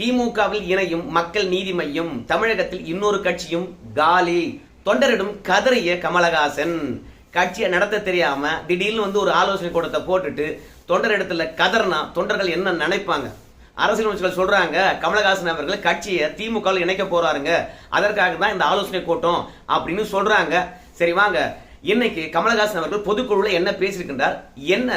திமுகவில் இணையும் மக்கள் நீதி மையம் தமிழகத்தில் இன்னொரு கட்சியும் காலி. தொண்டரிடம் கதறிய கமலஹாசன். கட்சியை நடத்த தெரியாம திடீர்னு வந்து ஒரு ஆலோசனை கூட்டத்தை போட்டுட்டு தொண்டரிடத்துல கதர்னா தொண்டர்கள் என்ன நினைப்பாங்க? அரசியல் அமைச்சர்கள் சொல்றாங்க கமலஹாசன் அவர்கள் கட்சியை திமுக இணைக்க போறாருங்க அதற்காக தான் இந்த ஆலோசனை கூட்டம் அப்படின்னு சொல்றாங்க. சரி வாங்க இன்னைக்கு கமலஹாசன் அவர்கள் பொதுக்குழுல என்ன பேசியிருக்கின்றார் என்ன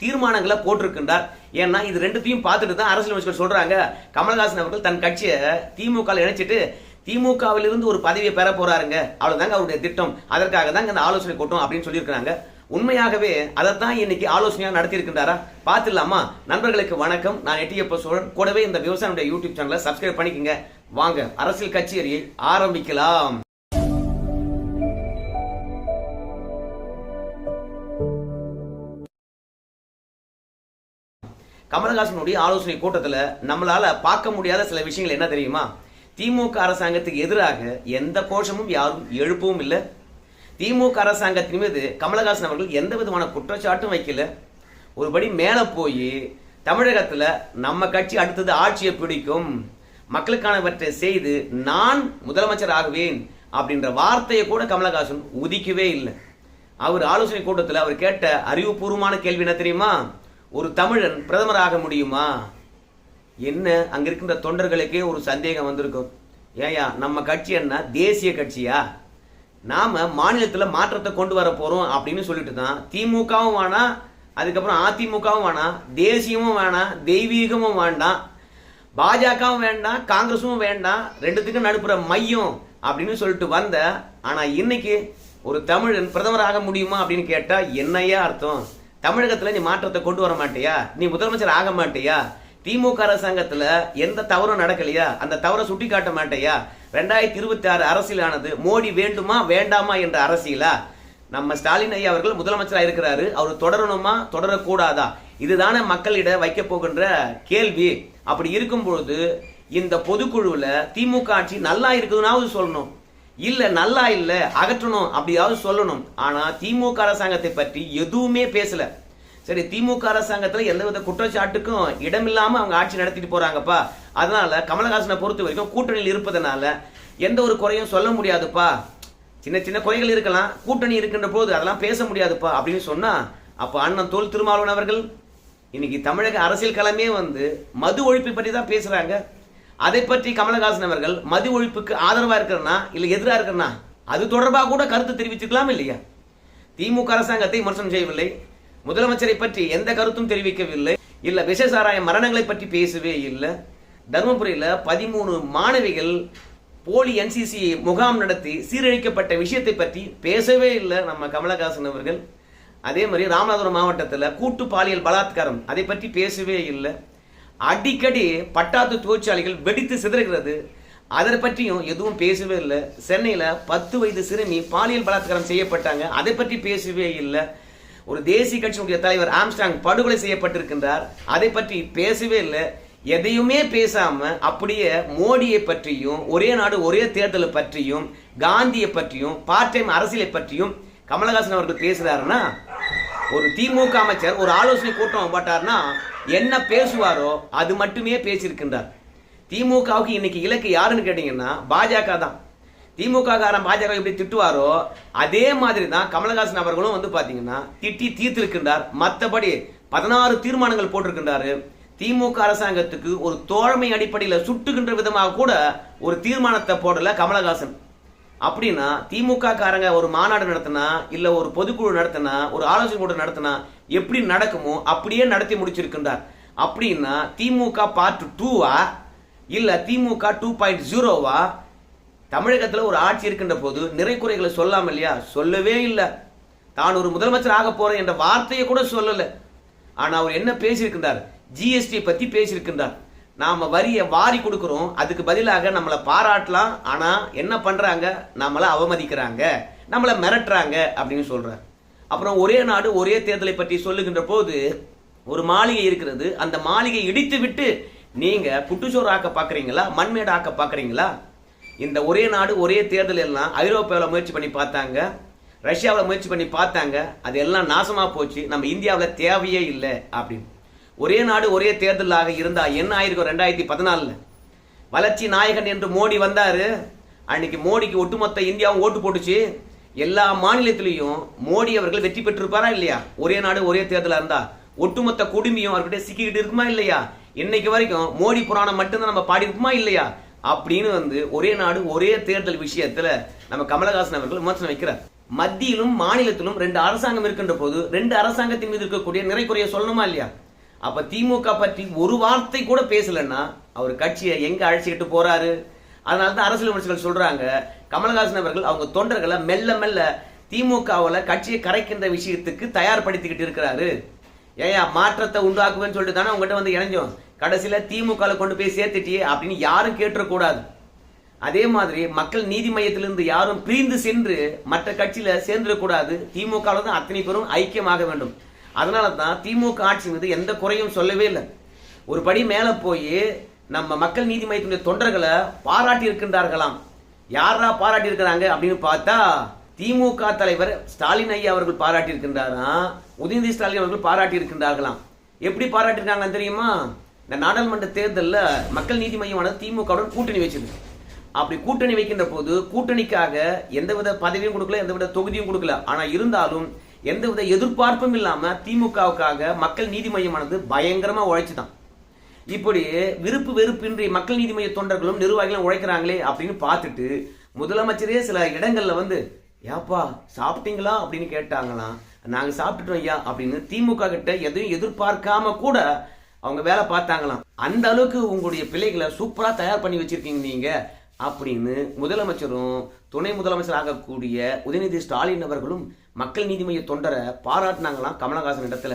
தீர்மானங்களை போட்டிருக்கின்றார் ஏன்னா இது ரெண்டுத்தையும் பார்த்துட்டு தான் அரசியல் அமைச்சர்கள் சொல்றாங்க. கமலஹாசன் அவர்கள் தன் கட்சியை திமுக இணைச்சிட்டு திமுகவிலிருந்து ஒரு பதவியை பெற போறாருங்க. அவ்வளவுதாங்க அவருடைய திட்டம். அதற்காக தாங்க இந்த ஆலோசனை கூட்டம் அப்படின்னு சொல்லியிருக்கிறாங்க. உண்மையாகவே அதைத்தான் இன்னைக்கு ஆலோசனையாக நடத்தியிருக்கின்றாரா? பார்த்துடலாமா? நண்பர்களுக்கு வணக்கம். நான் எட்டியப்ப சோழன். கூடவே இந்த விவசாயினுடைய யூடியூப் சேனலை சப்ஸ்கிரைப் பண்ணிக்கங்க. வாங்க அரசியல் கச்சேரியை ஆரம்பிக்கலாம். கமலஹாசனுடைய ஆலோசனை கூட்டத்தில் நம்மளால் பார்க்க முடியாத சில விஷயங்கள் என்ன தெரியுமா? திமுக அரசாங்கத்துக்கு எதிராக எந்த கோஷமும் யாரும் எழுப்பவும் இல்லை. திமுக அரசாங்கத்தின் மீது கமலஹாசன் அவர்கள் எந்த விதமான குற்றச்சாட்டும் வைக்கல. ஒருபடி மேலே போய் தமிழகத்தில் நம்ம கட்சி அடுத்தது ஆட்சியை பிடிக்கும் மக்களுக்கானவற்றை செய்து நான் முதலமைச்சர் ஆகுவேன் அப்படின்ற வார்த்தையை கூட கமலஹாசன் உதிக்கவே இல்லை. அவர் ஆலோசனை கூட்டத்தில் அவர் கேட்ட அறிவுபூர்வமான கேள்வி என்ன தெரியுமா? ஒரு தமிழன் பிரதமராக முடியுமா? என்ன? அங்க இருக்கின்ற தொண்டர்களுக்கே ஒரு சந்தேகம் வந்திருக்கும். ஏயா நம்ம கட்சி என்ன? தேசிய கட்சியா? நாம மாநிலத்தில் மாற்றத்தை கொண்டு வர போறோம் அப்படின்னு சொல்லிட்டு தான் திமுகவும் வேணாம் அதுக்கப்புறம் அதிமுகவும் வேணாம் தேசியமும் வேணாம் தெய்வீகமும் வேண்டாம் பாஜகவும் வேண்டாம் காங்கிரஸும் வேண்டாம் ரெண்டுத்துக்கும் நடுப்புற மையம் அப்படின்னு சொல்லிட்டு வந்த ஆனா இன்னைக்கு ஒரு தமிழன் பிரதமராக முடியுமா அப்படின்னு கேட்டா என்னையா அர்த்தம்? தமிழகத்துல நீ மாற்றத்தை கொண்டு வர மாட்டியா? நீ முதலமைச்சர் ஆக மாட்டியா? திமுக அரசாங்கத்துல எந்த தவறும் நடக்கலையா? அந்த தவறை சுட்டி காட்ட மாட்டியா? ரெண்டாயிரத்தி இருபத்தி ஆறு அரசியலானது மோடி வேண்டுமா வேண்டாமா என்ற அரசியலா? நம்ம ஸ்டாலின் ஐயா அவர்கள் முதலமைச்சராக இருக்கிறாரு. அவர் தொடரணுமா தொடரக்கூடாதா? இதுதானே மக்களிட வைக்க போகின்ற கேள்வி. அப்படி இருக்கும் பொழுது இந்த பொதுக்குழுவில் திமுக ஆட்சி நல்லா இருக்குதுனாவது சொல்லணும். இல்லை நல்லா இல்லை அகற்றணும் அப்படியாவது சொல்லணும். ஆனால் திமுக அரசாங்கத்தை பற்றி எதுவுமே பேசலை. சரி திமுக அரசாங்கத்தில் எந்தவித குற்றச்சாட்டுக்கும் இடமில்லாமல் அவங்க ஆட்சி நடத்திட்டு போறாங்கப்பா. அதனால கமலஹாசனை பொறுத்த வரைக்கும் கூட்டணியில் இருப்பதனால எந்த ஒரு குறையும் சொல்ல முடியாதுப்பா. சின்ன சின்ன குறைகள் இருக்கலாம். கூட்டணி இருக்கின்ற போது அதெல்லாம் பேச முடியாதுப்பா அப்படின்னு சொன்னா அப்போ அண்ணன் தோல் திருமாவளவன் அவர்கள் இன்னைக்கு தமிழக அரசியல் களமே வந்து மது ஒழிப்பை பற்றி தான் பேசுறாங்க. அதை பற்றி கமலஹாசன் அவர்கள் மது ஒழிப்புக்கு ஆதரவா இருக்கிறனா இல்லை எதிராக இருக்கிறனா? அது தொடர்பாக கூட கருத்து தெரிவிச்சுக்கலாம் இல்லையா? திமுக அரசாங்கத்தை விமர்சனம் செய்யவில்லை. முதலமைச்சரை பற்றி எந்த கருத்தும் தெரிவிக்கவில்லை. இல்ல விஷசாராய மரணங்களை பற்றி பேசவே இல்லை. தருமபுரியில பதிமூணு மாணவிகள் போலி என்சிசி முகாம் நடத்தி சீரழிக்கப்பட்ட விஷயத்தை பற்றி பேசவே இல்லை நம்ம கமலஹாசன் அவர்கள். அதே மாதிரி ராமநாதபுரம் மாவட்டத்தில் கூட்டு பாலியல் பலாத்காரம் அதை பற்றி பேசவே இல்லை. அடிக்கடி பட்டாத்து தொழிற்சாலைகள் வெடித்து சிதறுகிறது. அதை பற்றியும் எதுவும் பேசவே இல்லை. சென்னையில் பத்து வயது சிறுமி பாலியல் பலாத்காரம் செய்யப்பட்டாங்க. அதை பற்றி பேசவே இல்லை. ஒரு தேசிய கட்சியினுடைய தலைவர் ஆம்ஸ்டாங் படுகொலை செய்யப்பட்டிருக்கின்றார். அதை பற்றி பேசவே இல்லை. எதையுமே பேசாம அப்படியே மோடியை பற்றியும் ஒரே நாடு ஒரே தேர்தலை பற்றியும் காந்தியை பற்றியும் பார்ட் டைம் அரசியலை பற்றியும் கமலஹாசன் அவர்கள் பேசுறாருன்னா ஒரு திமுக அமைச்சர் ஒரு ஆலோசனை கூட்டம் போட்டார்னா என்ன பேசுவாரோ அது மட்டுமே பேசியிருக்கின்றார். திமுகவுக்கு இன்னைக்கு இலக்கு யாருன்னு கேட்டீங்கன்னா பாஜக தான். திமுக காரன் பாஜக எப்படி திட்டுவாரோ அதே மாதிரி தான் கமலஹாசன் அவர்களும் வந்து பாத்தீங்கன்னா திட்டி தீர்த்திருக்கின்றார். மற்றபடி பதினாறு தீர்மானங்கள் போட்டிருக்கின்றாரு. திமுக அரசாங்கத்துக்கு ஒரு தோழமை அடிப்படையில் சுட்டுகின்ற விதமாக கூட ஒரு தீர்மானத்தை போடல கமலஹாசன். அப்படின்னா திமுக காரங்க ஒரு மாநாடு நடத்தினா இல்ல ஒரு பொதுக்குழு நடத்தினா ஒரு ஆலோசனை கூட்டம் நடத்தினா எப்படி நடக்குமோ அப்படியே நடத்தி முடிச்சிருக்கின்றார். அப்படின்னா திமுக பார்ட் டூவா இல்ல திமுக டூ பாயிண்ட் ஜீரோவா தமிழகத்தில் ஒரு ஆட்சி இருக்கின்ற போது நிறை குறைகளை சொல்லாம இல்லையா? சொல்லவே இல்லை. தான் ஒரு முதலமைச்சர் ஆக போறேன் என்ற வார்த்தையை கூட சொல்லலை. ஆனால் அவர் என்ன பேசியிருக்கின்றார்? ஜிஎஸ்டி பற்றி பேசியிருக்கின்றார். நாம் வரியை வாரி கொடுக்குறோம். அதுக்கு பதிலாக நம்மளை பாராட்டலாம். ஆனால் என்ன பண்ணுறாங்க நம்மளை அவமதிக்கிறாங்க. நம்மளை மிரட்டுறாங்க அப்படின்னு சொல்கிறார் அப்புறம் ஒரே நாடு ஒரே தேர்தலை பற்றி சொல்லுகின்ற போது ஒரு மாளிகை இருக்கிறது. அந்த மாளிகை இடித்து விட்டு நீங்கள் புட்டுச்சோறு ஆக்க பார்க்குறீங்களா மண்மேடு ஆக்க பார்க்குறீங்களா இந்த ஒரே நாடு ஒரே தேர்தல் எல்லாம் ஐரோப்பாவில் முயற்சி பண்ணி பார்த்தாங்க ரஷ்யாவில் முயற்சி பண்ணி பார்த்தாங்க அது எல்லாம் நாசமாக போச்சு நம்ம இந்தியாவில் தேவையே இல்லை அப்படின்னு. ஒரே நாடு ஒரே தேர்தலாக இருந்தால் என்ன ஆயிருக்கும் ரெண்டாயிரத்தி பதினாலில்? வளர்ச்சி நாயகன் என்று மோடி வந்தார். அன்னைக்கு மோடிக்கு ஒட்டுமொத்த இந்தியாவும் ஓட்டு போட்டுச்சு. எல்லா மாநிலத்திலையும் மோடி அவர்கள் வெற்றி பெற்றிருப்பாரா இல்லையா? ஒரே நாடு ஒரே தேர்தலாக இருந்தால் ஒட்டுமொத்த குடும்பியும் அவர்கிட்ட சிக்கிக்கிட்டு இருக்குமா இல்லையா? இன்னைக்கு வரைக்கும் மோடி புராணம் மட்டும்தான் நம்ம பாடி இல்லையா? அப்படின்னு வந்து ஒரே நாடு ஒரே தேர்தல் விஷயத்துல நம்ம கமலஹாசன் அவர்கள் விமர்சனம் வைக்கிறார். மத்தியிலும் மாநிலத்திலும் ரெண்டு அரசாங்கம் இருக்கின்ற போது ரெண்டு அரசாங்கத்தின் மீது இருக்கக்கூடிய நிறை குறைய சொல்லணுமா இல்லையா? அப்ப திமுக பற்றி ஒரு வார்த்தை கூட பேசலன்னா அவர் கட்சியை எங்க அழைச்சிக்கிட்டு போறாரு? அதனால தான் அரசியல் விமர்சகர்கள் சொல்றாங்க கமலஹாசன் அவர்கள் அவங்க தொண்டர்களை மெல்ல மெல்ல திமுகவில் கட்சியை கரைக்கின்ற விஷயத்துக்கு தயார்படுத்திக்கிட்டு இருக்கிறாரு. ஏயா மாற்றத்தை உண்டாக்குவேன்னு சொல்லிட்டு தானே உங்ககிட்ட வந்து இணைஞ்சோம். கடைசியில் திமுக கொண்டு போய் சேர்த்துட்டியே அப்படின்னு யாரும் கேட்டுறக்கூடாது. அதே மாதிரி மக்கள் நீதி மையத்திலிருந்து யாரும் பிரிந்து சென்று மற்ற கட்சியில் சேர்ந்துடக்கூடாது. திமுக தான் அத்தனை பேரும் ஐக்கியமாக வேண்டும். அதனால தான் திமுக ஆட்சி மீது எந்த குறையும் சொல்லவே இல்லை. ஒரு படி மேலே போய் நம்ம மக்கள் நீதி மையத்தினுடைய தொண்டர்களை பாராட்டி இருக்கின்றார்களாம். யாரா பாராட்டி இருக்கிறாங்க அப்படின்னு பார்த்தா திமுக தலைவர் ஸ்டாலின் ஐயா அவர்கள் பாராட்டி இருக்கின்றாராம் உதயநிதி ஸ்டாலின் அவர்கள் பாராட்டி இருக்கின்றார்களாம். எப்படி பாராட்டியிருக்காங்கன்னு தெரியுமா? இந்த நாடாளுமன்ற தேர்தலில் மக்கள் நீதி மையமானது திமுகவுடன் கூட்டணி வச்சது அப்படி கூட்டணி வைக்கின்ற போது கூட்டணிக்காக எந்தவித பதவியும் கொடுக்கல எந்தவித தொகுதியும் கொடுக்கல. ஆனால் இருந்தாலும் எந்தவித எதிர்பார்ப்பும் இல்லாமல் திமுகவுக்காக மக்கள் நீதி மையமானது பயங்கரமாக உழைச்சி தான் இப்படி விருப்பு வெறுப்பின்றி மக்கள் நீதி மைய தொண்டர்களும் நிர்வாகிகளும் உழைக்கிறாங்களே அப்படின்னு பார்த்துட்டு முதலமைச்சரே சில இடங்களில் வந்து ஏப்பா சாப்பிட்டீங்களா? அப்படின்னு கேட்டாங்களாம். நாங்கள் சாப்பிட்டுட்டோம் ஐயா அப்படின்னு திமுக கிட்ட எதையும் எதிர்பார்க்காம கூட அவங்க வேலை பார்த்தாங்களாம். அந்த அளவுக்கு உங்களுடைய பிள்ளைகளை சூப்பராக தயார் பண்ணி வச்சிருக்கீங்க நீங்க. அப்படின்னு முதலமைச்சரும் துணை முதலமைச்சர் ஆகக்கூடிய உதயநிதி ஸ்டாலின் அவர்களும் மக்கள் நீதி மைய தொண்டரை பாராட்டினாங்களாம் கமலஹாசன் இடத்துல.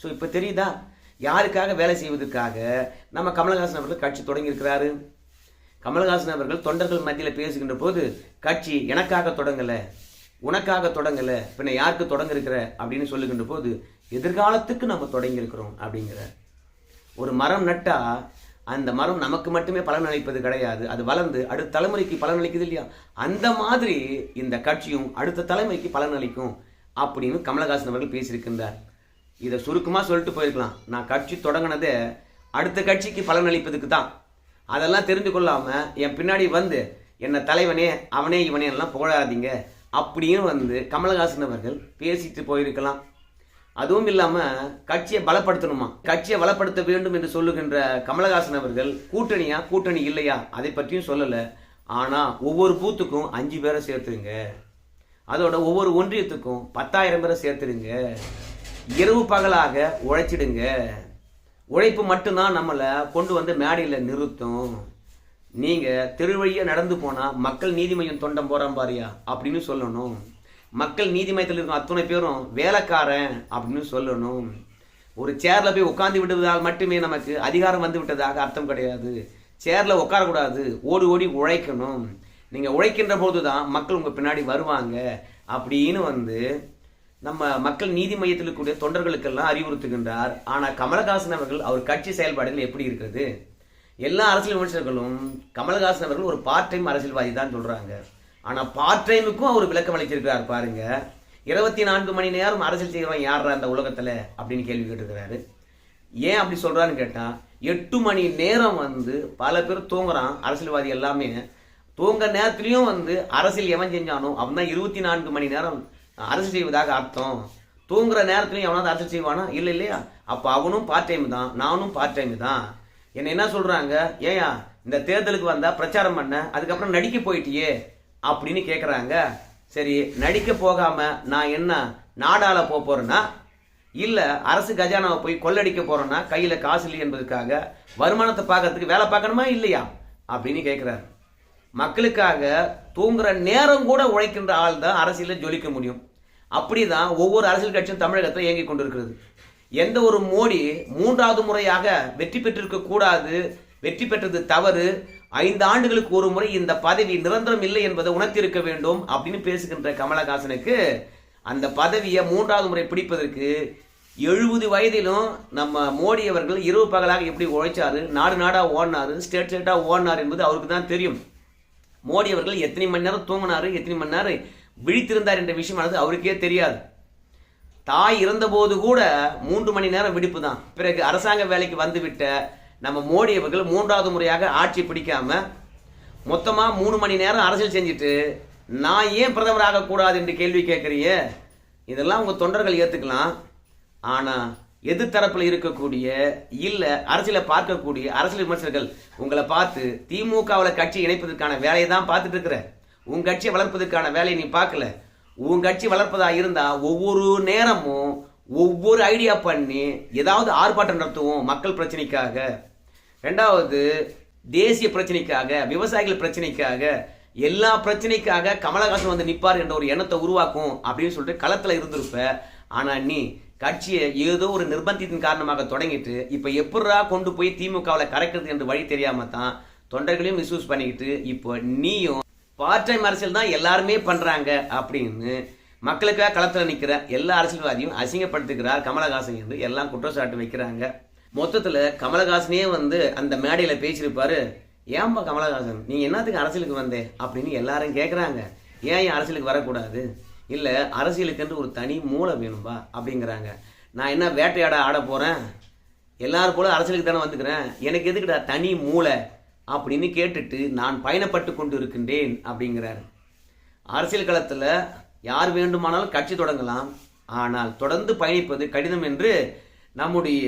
ஸோ இப்போ தெரியுதா? யாருக்காக வேலை செய்வதற்காக நம்ம கமலஹாசன் அவர்கள் கட்சி தொடங்கியிருக்கிறாரு? கமலஹாசன் அவர்கள் தொண்டர்கள் மத்தியில் பேசுகின்ற போது கட்சி எனக்காக தொடங்கலை உனக்காக தொடங்கலை பின்ன யாருக்கு தொடங்க இருக்கிற அப்படின்னு சொல்லுகின்ற போது எதிர்காலத்துக்கு நம்ம தொடங்கியிருக்கிறோம் அப்படிங்கிற ஒரு மரம் நட்டால் அந்த மரம் நமக்கு மட்டுமே பலன் அளிப்பது கிடையாது. அது வளர்ந்து அடுத்த தலைமுறைக்கு பலன் அளிக்குது இல்லையா? அந்த மாதிரி இந்த கட்சியும் அடுத்த தலைமுறைக்கு பலன் அளிக்கும் அப்படின்னு கமலஹாசன் அவர்கள் பேசியிருக்கின்றார். இதை சுருக்கமாக சொல்லிட்டு போயிருக்கலாம். நான் கட்சி தொடங்கினதே அடுத்த கட்சிக்கு பலன் அளிப்பதுக்கு தான். அதெல்லாம் தெரிந்து கொள்ளாமல் என் பின்னாடி வந்து என்ன தலைவனே அவனே இவனே எல்லாம் புகழாதீங்க அப்படின்னு வந்து கமலஹாசன் அவர்கள் பேசிட்டு போயிருக்கலாம். அதுவும் இல்லாம கட்சியை பலப்படுத்தணுமா? கட்சியை பலப்படுத்த வேண்டும் என்று சொல்லுகின்ற கமலஹாசன் அவர்கள் கூட்டணியா கூட்டணி இல்லையா? அதை பற்றியும் சொல்லல. ஆனா ஒவ்வொரு பூத்துக்கும் அஞ்சு பேரை சேர்த்துருங்க. அதோட ஒவ்வொரு ஒன்றியத்துக்கும் பத்தாயிரம் பேரை சேர்த்துருங்க. இரவு பகலாக உழைச்சிடுங்க. உழைப்பு மட்டும்தான் நம்மளை கொண்டு வந்து மேடையில் நிறுத்தும். நீங்கள் திருவழியாக நடந்து போனால் மக்கள் நீதி மையம் தொண்டம் போகிறான் பாரியா அப்படின்னு சொல்லணும். மக்கள் நீதி மையத்தில் இருக்கும் அத்தனை பேரும் வேலைக்காரன் அப்படின்னு சொல்லணும். ஒரு சேரில் போய் உட்காந்து விட்டதால் மட்டுமே நமக்கு அதிகாரம் வந்து விட்டதாக அர்த்தம் கிடையாது. சேரில் உட்காரக்கூடாது. ஓடி ஓடி உழைக்கணும். நீங்கள் உழைக்கின்ற போதுதான் மக்கள் உங்கள் பின்னாடி வருவாங்க. அப்படின்னு வந்து நம்ம மக்கள் நீதி மையத்தில் இருக்கக்கூடிய தொண்டர்களுக்கெல்லாம் அறிவுறுத்துகின்றார். ஆனால் கமலஹாசன் அவர்கள் அவர் கட்சி செயல்பாடுகள் எப்படி இருக்கிறது? எல்லா அரசியல் விமர்சகர்களும் கமலஹாசன் அவர்கள் ஒரு பார்ட் டைம் அரசியல்வாதி தான் சொல்கிறாங்க ஆனால் பார்ட் டைமுக்கும் அவர் விளக்கம் அளித்திருக்கிறார் பாருங்க. இருபத்தி நான்கு மணி நேரம் அரசியல் செய்கிறவன் யாரா அந்த உலகத்தில்? அப்படின்னு கேள்வி கேட்டிருக்கிறாரு. ஏன் அப்படி சொல்கிறான்னு கேட்டால் எட்டு மணி நேரம் வந்து பல பேர் தூங்குறான் அரசியல்வாதி எல்லாமே. தூங்க நேரத்துலையும் வந்து அரசியல் எவன் செஞ்சானோ அவன் தான் இருபத்தி நான்கு மணி நேரம் அரசியல் செய்வதாக அர்த்தம். தூங்குற நேரத்துலையும் எவனாவது அரசியல் செய்வானா? இல்லை இல்லையா? அப்போ அவனும் பார்ட் டைம் தான் நானும் பார்ட் டைம் தான். என்ன என்ன சொல்கிறாங்க ஏயா இந்த தேர்தலுக்கு வந்தால் பிரச்சாரம் பண்ண அதுக்கப்புறம் நடிக்க போயிட்டியே. அப்படின்னு கேட்குறாங்க சரி நடிக்க போகாமல் நான் என்ன நாடால போக போகிறேன்னா இல்லை அரசு கஜானாவை போய் கொள்ளடிக்க போகிறேன்னா கையில் காசு இல்லை என்பதுக்காக வருமானத்தை பார்க்கறதுக்கு வேலை பார்க்கணுமா இல்லையா? அப்படின்னு கேட்குறாரு மக்களுக்காக தூங்குற நேரம் கூட உழைக்கின்ற ஆள் தான் அரசியலில் ஜொலிக்க முடியும். அப்படி தான் ஒவ்வொரு அரசியல் கட்சியும் தமிழகத்தில் இயங்கிக் கொண்டிருக்கிறது. எந்த ஒரு மோடி மூன்றாவது முறையாக வெற்றி பெற்றிருக்க கூடாது வெற்றி பெற்றது தவறு ஐந்து ஆண்டுகளுக்கு ஒரு முறை இந்த பதவி நிரந்தரம் இல்லை என்பதை உணர்த்திருக்க வேண்டும் அப்படின்னு பேசுகின்ற கமலஹாசனுக்கு அந்த பதவியை மூன்றாவது முறை பிடிப்பதற்கு எழுபது வயதிலும் நம்ம மோடி அவர்கள் இரவு பகலாக எப்படி உழைச்சாரு நாடு நாடாக ஓடினாரு ஸ்டேட் ஸ்டேட்டாக ஓடினார் என்பது அவருக்கு தான் தெரியும். மோடி அவர்கள் எத்தனை மணி நேரம் தூங்கினாரு எத்தனை மணி நேரம் விழித்திருந்தார் என்ற விஷயமானது அவருக்கே தெரியாது. தாய் இறந்தபோது கூட மூன்று மணி நேரம் விடுப்பு தான். பிறகு அரசாங்க வேலைக்கு வந்துவிட்ட நம்ம மோடி அவர்கள் மூன்றாவது முறையாக ஆட்சி பிடிக்காம மொத்தமா மூணு மணி நேரம் அரசியல் செஞ்சுட்டு நான் ஏன் பிரதமர் கூடாது என்று கேள்வி கேட்குறீங்க? இதெல்லாம் உங்க தொண்டர்கள் ஏத்துக்கலாம். ஆனா எதிர்த்தரப்பில் இருக்கக்கூடிய இல்ல அரசியலை பார்க்கக்கூடிய அரசியல் விமர்சகர்கள் உங்களை பார்த்து திமுகவில் கட்சி இணைப்பதற்கான வேலையை தான் பார்த்துட்டு இருக்கிற. உன் கட்சியை வளர்ப்பதற்கான வேலையை நீ பார்க்கல. உன் கட்சி வளர்ப்பதா இருந்தா ஒவ்வொரு நேரமும் ஒவ்வொரு ஐடியா பண்ணி ஏதாவது ஆர்ப்பாட்டம் நடத்துவோம் மக்கள் பிரச்சனைக்காக. ரெண்டாவது தேசிய பிரச்சனைக்காக விவசாயிகள் பிரச்சனைக்காக எல்லா பிரச்சனைக்காக கமலஹாசன் வந்து நிற்பார் என்ற ஒரு எண்ணத்தை உருவாக்கும் அப்படின்னு சொல்லிட்டு களத்தில் இருந்திருப்ப. ஆனால் நீ கட்சியை ஏதோ ஒரு நிர்பந்தத்தின் காரணமாக தொடங்கிட்டு இப்போ எப்படா கொண்டு போய் திமுகவில் கரைக்கிறது என்று வழி தெரியாம தான் தொண்டர்களையும் மிஸ்யூஸ் பண்ணிக்கிட்டு இப்போ நீயும் பார்ட் டைம் அரசியல் தான் எல்லாருமே பண்ணுறாங்க அப்படின்னு மக்களுக்காக களத்தில் நிற்கிற எல்லா அரசியல்வாதியும் அசிங்கப்படுத்துகிறார் கமலஹாசன் என்று எல்லாம் குற்றச்சாட்டு வைக்கிறாங்க. மொத்தத்தில் கமலஹாசனே வந்து அந்த மேடையில் பேசியிருப்பாரு. ஏன்பா கமலஹாசன்? நீ என்னத்துக்கு அரசியலுக்கு வந்தே? அப்படின்னு எல்லாரும் கேட்குறாங்க ஏன் ஏன் அரசியலுக்கு வரக்கூடாது? இல்லை அரசியலுக்கென்று ஒரு தனி மூளை வேணும்பா? அப்படிங்கிறாங்க. நான் என்ன வேட்டையாட ஆட போகிறேன் எல்லாரும் போல அரசியலுக்கு தானே வந்துக்கிறேன். எனக்கு எதுக்குடா தனி மூளை? அப்படின்னு கேட்டுட்டு நான் பயணப்பட்டு கொண்டு இருக்கின்றேன் அப்படிங்கிறாரு. அரசியல் களத்தில் யார் வேண்டுமானாலும் கட்சி தொடங்கலாம். ஆனால் தொடர்ந்து பயணிப்பது கடினம் என்று நம்முடைய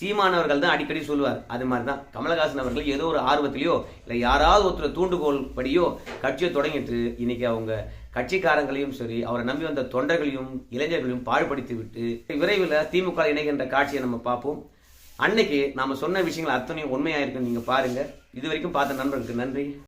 சீமானவர்கள் தான் அடிக்கடி சொல்லுவார். அது மாதிரி தான் கமலஹாசன் அவர்கள் ஏதோ ஒரு ஆர்வத்திலையோ இல்லை யாராவது ஒருத்தர் தூண்டுகோல் படியோ கட்சியை தொடங்கிட்டு இன்னைக்கு அவங்க கட்சிக்காரங்களையும் சரி அவரை நம்பி வந்த தொண்டர்களையும் இளைஞர்களையும் பாழ்படுத்தி விட்டு விரைவில் திமுக இணைகின்ற காட்சியை நம்ம பார்ப்போம். அன்னைக்கு நாம சொன்ன விஷயங்கள் அத்தனையும் உண்மையாக இருக்குன்னு நீங்கள் பாருங்கள் இது வரைக்கும் பார்த்த நண்பர்களுக்கு நன்றி.